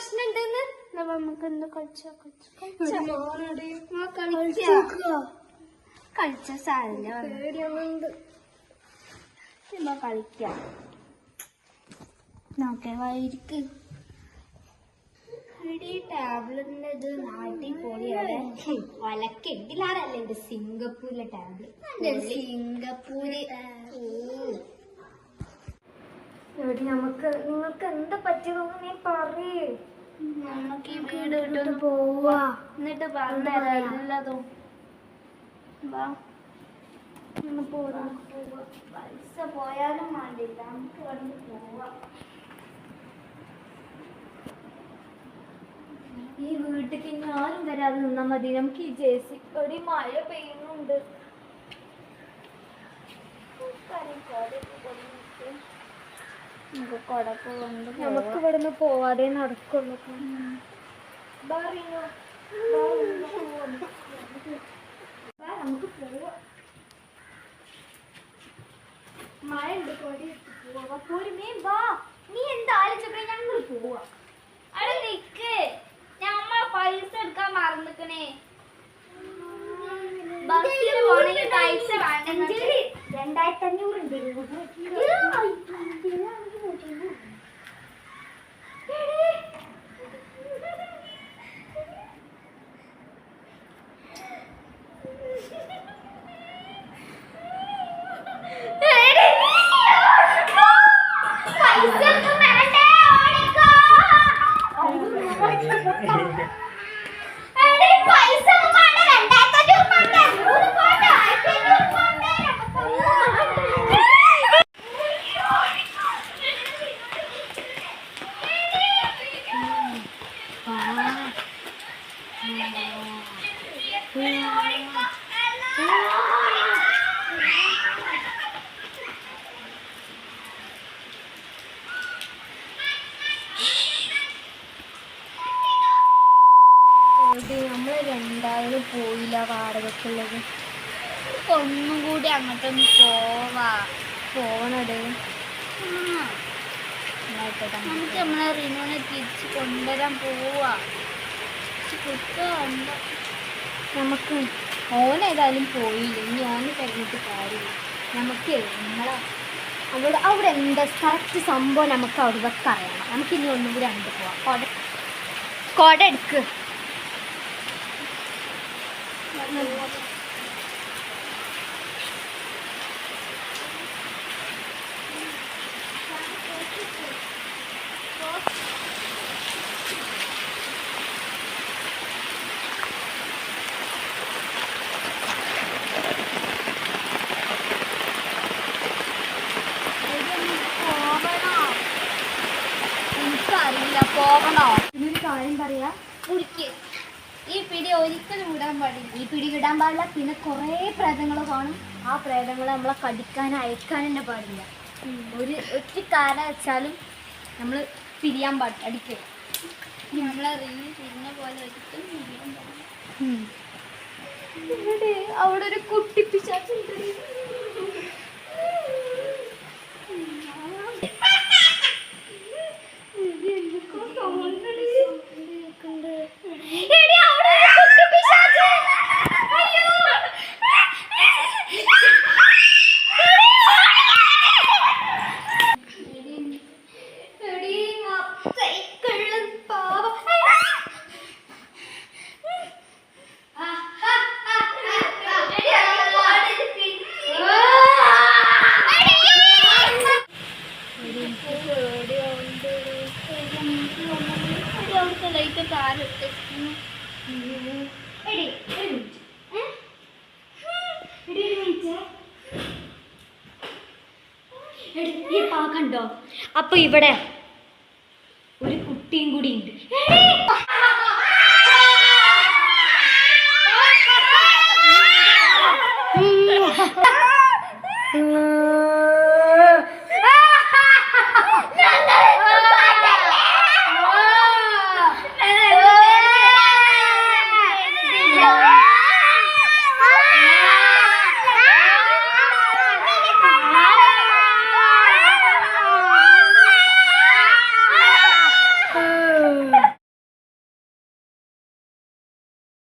പ്രശ്നം ഉണ്ടെന്ന് നമുക്ക് എന്ത് കളിച്ചോ കളിച്ചോ കളിച്ച സാരില്ല കളിക്കാം. നോക്കേ വൈരിക്ക്. ടാബ്ലറ്റിന്റെ ഇത് നാട്ടിൽ പൊളിയാണ് വലക്കെട്ടിലാണല്ലേ എന്റെ സിംഗപ്പൂരിലെ ടാബ്ലറ്റ്. സിംഗപ്പൂര്. എടി നമുക്ക് നിങ്ങൾക്ക് എന്താ പറ്റിയതെന്ന് നീ പറയേ. നമുക്ക് ഈ വീട് വിട്ടൊന്ന് പോവാ. എന്നിട്ട് പറഞ്ഞുതരാം എല്ലാതും. വാ. പൈസ പോയാലും വേണ്ടില്ല നമുക്ക് വേണ്ടി പോവാം. ഈ വീട്ടിലേക്ക് ഞാനും വരാതെ നിന്നാ മതി. നമുക്ക് ഈ ജെ സി ഒരു മഴ പെയ്യുന്നുണ്ട്. നമുക്ക് ഇവിടുന്ന് പോവാതെ നടക്കുള്ളൂ. നമുക്ക് പോവാം. മഴ ഉണ്ട് കൊടി പോവാ പോരുമേ വാ. നീ ഞങ്ങൾ പോവാ. അവിടെ നിക്ക്. ഞമ്മ പൈസ എടുക്കാൻ മറന്നിക്കണേ. ബസ്സിൽ പോണെങ്കിൽ പൈസ വേണ്ട രണ്ടായിരത്തി അഞ്ഞൂറ് ഉണ്ട്. പൈസ ഒന്നും വേണ്ടേ ഓടിക്കോ എടി, പൈസ ഒന്നും വേണ്ട, രണ്ടായിരത്തി അഞ്ഞൂറ് വേണ്ട, അഞ്ഞൂറ് വേണ്ട, ആയിരത്തി അഞ്ഞൂറ് വേണ്ട, നമുക്കൊന്നും വേണ്ട. നമ്മൾ രണ്ടാളും പോയില്ല വാടകക്കുള്ളത് ഒന്നും കൂടി അങ്ങോട്ടൊന്ന് പോവാ. പോവണത്. നമുക്ക് നമ്മളെ റിനുവിനെ തിരിച്ച് കൊണ്ടുവരാൻ പോവാ. നമുക്ക് ഓനേതായാലും പോയില്ല ഇനി ഓന് കഴിഞ്ഞിട്ട് കാര്യമില്ല. നമുക്ക് നമ്മളെ അവിടെ അവിടെ എന്താ? കറക്റ്റ് സംഭവം നമുക്ക് അവിടെ അറിയണം. നമുക്ക് ഇനി ഒന്നും കൂടി അങ്ങോട്ട് പോവാം. കൊട കൊട എടുക്ക്. എനിക്കറിയില്ല പോകണോ ഇതിനൊരു കാര്യം പറയാ. ഈ പിടി ഒരിക്കലും വിടാൻ പാടില്ല. ഈ പിടി വിടാൻ പാടില്ല പിന്നെ കുറേ പ്രേതങ്ങൾ കാണും. ആ പ്രേതങ്ങളെ നമ്മളെ കടിക്കാൻ അയക്കാൻ തന്നെ പാടില്ല. ഒരു ഒറ്റ കാരണം വെച്ചാലും നമ്മൾ പിരിയാൻ പാടില്ല അടിക്കുക നമ്മളെ റിന് തിരിഞ്ഞ പോലെ ഒരിക്കലും പാടില്ല. അവിടെ ഒരു കുട്ടി പിശാച്ചുണ്ട് എടി, അവിടെ ഒരു കുട്ടി പിശാച്. അയ്യോ. എടി, അപ്പേ, കള്ളൻ പാവം. എടി, അത് പാടരുത് പിടിച്ച്. എടി, എടി ഒരു മിനിറ്റ് എടി ഒരു മിനിറ്റ് എടി കണ്ടോ? അപ്പൊ ഇവിടെ ഒരു കുട്ടിയും കൂടി ഉണ്ട്.